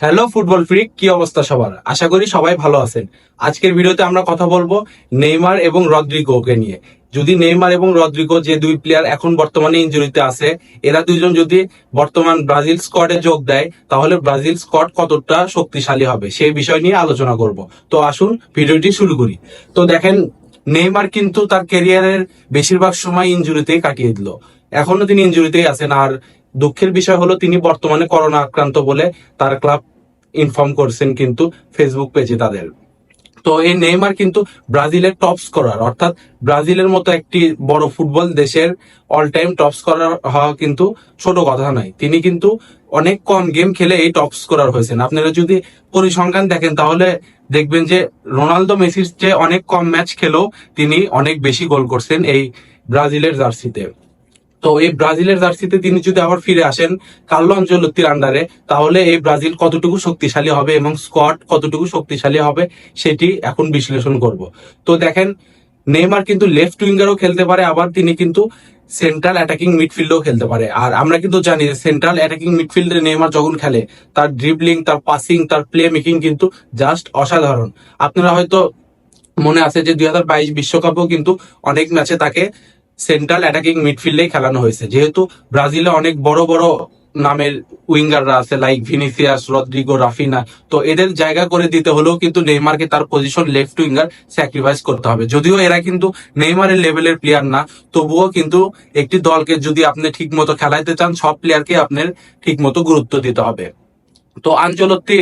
Hello football freak কি অবস্থা সবার? আশা করি সবাই ভালো আছেন। আজকের ভিডিওতে আমরা কথা বলব নেইমার এবং রদ্রিগোকে নিয়ে। যদি নেইমার এবং রদ্রিগো যে দুই প্লেয়ার এখন বর্তমানে ইনজুরিতে আছে, এরা দুইজন যদি বর্তমান ব্রাজিল স্কোয়াডে যোগ দেয়, তাহলে ব্রাজিল স্কোয়াড কতটা শক্তিশালী হবে, সেই বিষয় নিয়ে আলোচনা করব। তো আসুন, ভিডিওটি শুরু করি। তো দেখেন, নেইমার কিন্তু তার ক্যারিয়ারের বেশিরভাগ সময় ইনজুরিতেই কাটিয়ে দিল। এখনও তিনি ইনজুরিতেই আছেন, আর দুঃখের বিষয় হলো তিনি বর্তমানে করোনা আক্রান্ত বলে তার ক্লাব ইনফর্ম করছেন কিন্তু ফেসবুক পেজে তাদের। তো এই নেইমার কিন্তু ব্রাজিলের টপ স্কোরার, অর্থাৎ ব্রাজিলের মতো একটি বড় ফুটবল দেশের অল টাইম টপ স্কোরার হওয়া কিন্তু ছোট কথা নয়। তিনি কিন্তু অনেক কম গেম খেলে এই টপ স্কোরার হয়েছেন। আপনারা যদি পরিসংখ্যান দেখেন তাহলে দেখবেন যে রোনালদো মেসির চেয়ে অনেক কম ম্যাচ খেলেও তিনি অনেক বেশি গোল করছেন এই ব্রাজিলের জার্সিতে। তো এই ব্রাজিলের জার্সিতে তিনি যদি আবার ফিরে আসেন কার্লো আঞ্চলত্তির আন্ডারে তাহলে এই ব্রাজিল কতটুকু শক্তিশালী হবে এবং স্কট কতটুকু শক্তিশালী হবে সেটি এখন বিশ্লেষণ করব। তো দেখেন, নেইমার কিন্তু লেফট উইঙ্গারও খেলতে পারে, আবার তিনি কিন্তু সেন্ট্রাল অ্যাটাকিং মিডফিল্ডও খেলতে পারে। আর আমরা কিন্তু জানি যে সেন্ট্রাল অ্যাটাকিং মিডফিল্ডে নেইমার যখন খেলে, তার ড্রিবলিং তার পাসিং তার প্লে মেকিং কিন্তু জাস্ট অসাধারণ। আপনারা হয়তো মনে আছে যে দুই বিশ্বকাপেও কিন্তু অনেক ম্যাচে তাকে সেন্ট্রাল অ্যাটাকিং মিডফিল্ডে খেলানো হয়েছে। যেহেতু ব্রাজিলে অনেক বড় বড় নামের উইঙ্গাররা আছে লাইক ভিনিসিয়াস রদ্রিগো রাফিনা তো এদের জায়গা করে দিতে হলেও কিন্তু নেইমারকে তার পজিশন লেফট উইঙ্গার স্যাক্রিফাইস করতে হবে। যদিও এরা কিন্তু নেইমারের লেভেলের প্লেয়ার না, তবুও কিন্তু একটি দলকে যদি আপনি ঠিক মতো খেলাইতে চান, সব প্লেয়ারকে আপনার ঠিক মতো গুরুত্ব দিতে হবে। তো আঞ্চলত্তি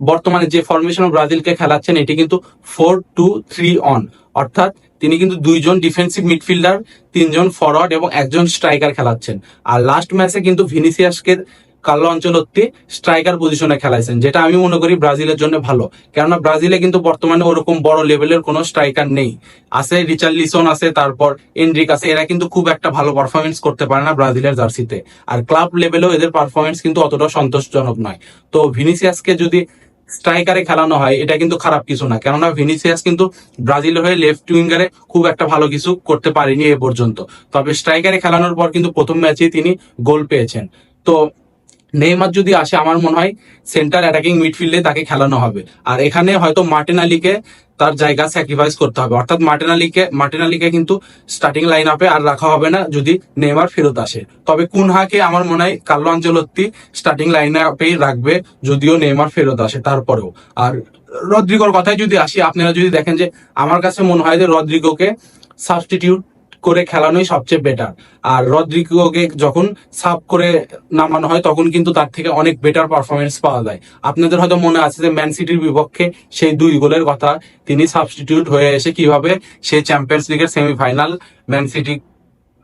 বর্তমানে যে ফরমেশন ব্রাজিলকে খেলাচ্ছেন, এটি কিন্তু ফোর টু থ্রি অন অর্থাৎ তিনি কিন্তু দুইজন ডিফেন্সিভ মিডফিল্ডার তিনজন ফরওয়ার্ড এবং একজন স্ট্রাইকার খেলাচ্ছেন। আর লাস্ট ম্যাচে কিন্তু ভিনিসিয়াসকে কার্লো অঞ্চলত্তি স্ট্রাইকার পজিশনে খেলাইছেন, যেটা আমি মনে করি ব্রাজিলের জন্য ভালো। কেননা ব্রাজিলে কিন্তু বর্তমানে ওরকম বড় লেভেলের কোনো স্ট্রাইকার নেই। আছে রিচার্ড লিসন আছে তারপর এন্ড্রিক, আছে এরা কিন্তু খুব একটা ভালো পারফরমেন্স করতে পারে না ব্রাজিলের জার্সিতে। আর ক্লাব লেভেলেও এদের পারফরমেন্স কিন্তু অতটা সন্তোষজনক নয়। তো ভিনিসিয়াসকে যদি স্ট্রাইকারে খেলানো হয়, এটা কিন্তু খারাপ কিছু না। কেননা ভিনিসিয়াস কিন্তু ব্রাজিল হয়ে লেফট উইঙ্গারে খুব একটা ভালো কিছু করতে পারেনি এ পর্যন্ত। তবে স্ট্রাইকারে খেলানোর পর কিন্তু প্রথম ম্যাচেই তিনি গোল পেয়েছেন। তো নেইমার যদি আসে, আমার মনে হয় সেন্টার অ্যাটাকিং মিডফিল্ডে তাকে খেলানো হবে। আর এখানে হয়তো মার্টিনালিকে তার জায়গা স্যাক্রিফাইস করতে হবে। অর্থাৎ মার্টিনালিকে মার্টিনালিকে কিন্তু স্টার্টিং লাইন আপে আর রাখা হবে না যদি নেইমার ফেরত আসে। তবে কুনহাকে আমার মনে হয় কার্লো আঞ্চলত্তি স্টার্টিং লাইন আপেই রাখবে যদিও নেইমার ফেরত আসে তারপরেও। আর রদ্রিগোর কথায় যদি আসি, আপনারা যদি দেখেন যে আমার কাছে মনে হয় যে রদ্রিগোকে সাবস্টিটিউট করে খেলানোই সবচেয়ে বেটার আর রদ্রিগোকে যখন সাব করে নামানো হয়, তখন কিন্তু তার থেকে অনেক বেটার পারফরমেন্স পাওয়া যায়। আপনাদের হয়তো মনে আছে যে ম্যান সিটির বিপক্ষে সেই দুই গোলের কথা তিনি সাবস্টিটিউট হয়ে এসে কীভাবে সেই চ্যাম্পিয়ন্স লিগের সেমিফাইনাল ম্যান সিটি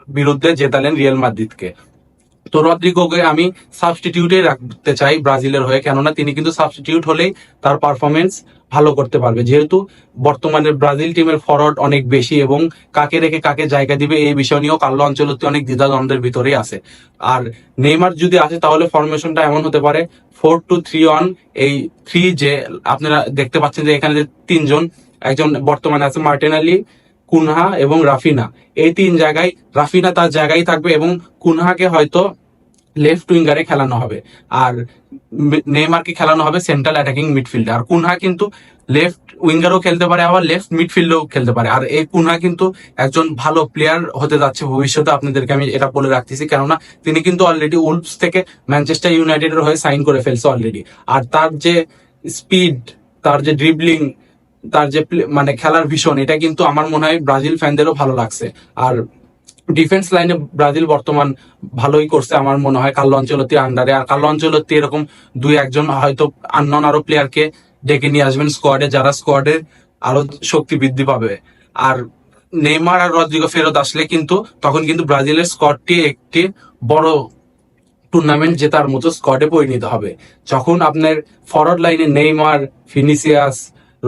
বিরুদ্ধে জেতালেন রিয়াল মাদ্রিদকে তো রদ্রিগোকে আমি সাবস্টিটিউটে রাখতে চাই ব্রাজিলের হয়ে, কেননা তিনি কিন্তু সাবস্টিটিউট হলেই তার পারফরমেন্স ভালো করতে পারবে। যেহেতু বর্তমানে ব্রাজিল টিমের ফরওয়ার্ড অনেক বেশি এবং কাকে রেখে কাকে জায়গা দিবে এই বিষয় নিয়েও কার্লো অঞ্চলতে অনেক দ্বিধাদ্বন্দ্বের ভিতরেই আছে। আর নেইমার যদি আসে তাহলে ফরমেশনটা এমন হতে পারে ফোর টু থ্রি ওয়ান এই থ্রি যে আপনারা দেখতে পাচ্ছেন যে এখানে যে তিনজন, একজন বর্তমানে আছে মার্টিনালি কুনহা এবং রাফিনা। এই তিন জায়গায় রাফিনা তার জায়গায় থাকবে এবং কুনহাকে হয়তো লেফট উইঙ্গারে খেলানো হবে। আর নেইমারকে খেলানো হবে সেন্ট্রাল অ্যাটাকিং মিডফিল্ডে আর কুনহা কিন্তু লেফট উইঙ্গারও খেলতে পারে, আবার লেফট মিডফিল্ডেও খেলতে পারে। আর এই কুনহা কিন্তু একজন ভালো প্লেয়ার হতে যাচ্ছে ভবিষ্যতে, আপনাদেরকে আমি এটা বলে রাখতেছি। কেননা তিনি কিন্তু অলরেডি উলফস থেকে ম্যানচেস্টার ইউনাইটেডের হয়ে সাইন করে ফেলছে অলরেডি আর তার যে স্পিড তার যে ড্রিবলিং তার যে মানে খেলার ভীষণ, এটা কিন্তু আমার মনে হয় ব্রাজিল ফ্যানদেরও ভালো লাগছে। আর ডিফেন্স লাইনে ব্রাজিল বর্তমান ভালোই করছে, আমার মনে হয় কার্লো অঞ্চলতির আন্ডারে আর কার্লো অঞ্চলতি এরকম দুই একজন হয়তো আননন আরও প্লেয়ারকে ডেকে নিয়ে আসবেন স্কোয়াডে যারা স্কোয়াডে আরও শক্তি বৃদ্ধি পাবে। আর নেইমার আর রদ্রিগো ফেরত আসলে কিন্তু, তখন কিন্তু ব্রাজিলের স্কোয়াডটি একটি বড় টুর্নামেন্ট জেতার মতো স্কোয়াডে পরিণত হবে। যখন আপনার ফরওয়ার্ড লাইনে Neymar Vinicius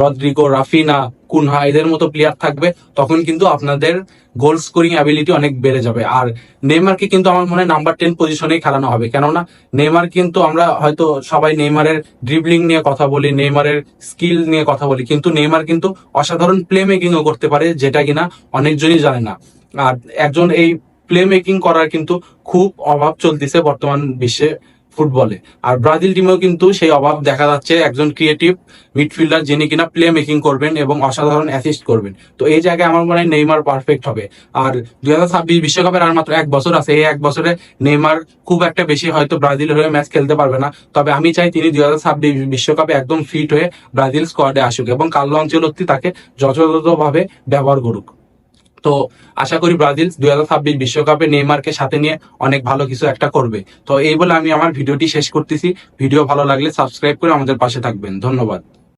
Rodrygo, Raphinha, Cunha এদের মতো প্লেয়ার থাকবে, তখন কিন্তু আপনাদের গোল স্কোরিং অ্যাবিলিটি অনেক বেড়ে যাবে। আর নেইমারকে কিন্তু আমার মনে হয় নাম্বার টেন পজিশনেই খেলানো হবে। কেননা নেইমার কিন্তু আমরা হয়তো সবাই নেইমারের ড্রিবলিং নিয়ে কথা বলি, নেইমারের স্কিল নিয়ে কথা বলি, কিন্তু নেইমার কিন্তু অসাধারণ প্লে মেকিংও করতে পারে, যেটা কিনা অনেকজনই জানে না। আর একজন এই প্লে মেকিং করার কিন্তু খুব অভাব চলতেছে বর্তমান বিশ্বে। ফুটবলে। আর ব্রাজিল টিমেও কিন্তু সেই অভাব দেখা যাচ্ছে একজন ক্রিয়েটিভ মিডফিল্ডার যিনি কিনা প্লে মেকিং করবেন এবং অসাধারণ অ্যাসিস্ট করবেন। তো এই জায়গায় আমার মনে হয় নেইমার পারফেক্ট হবে। আর দুই হাজার ছাব্বিশ বিশ্বকাপের আর মাত্র এক বছর আছে। এই এক বছরে নেইমার খুব একটা বেশি হয়তো ব্রাজিলের হয়ে ম্যাচ খেলতে পারবে না। তবে আমি চাই তিনি দুই হাজার ছাব্বিশ বিশ্বকাপে একদম ফিট হয়ে ব্রাজিল স্কোয়াডে আসুক এবং কার্লো আঞ্চলত্তি তাকে যথাযথভাবে ব্যবহার করুক। তো আশা করি ব্রাজিল দুই হাজার ছাব্বিশ বিশ্বকাপে নেইমারকে সাথে নিয়ে অনেক ভালো কিছু একটা করবে। তো এই বলে আমি আমার ভিডিওটি শেষ করতেছি। ভিডিও ভালো লাগলে সাবস্ক্রাইব করে আমাদের পাশে থাকবেন। ধন্যবাদ।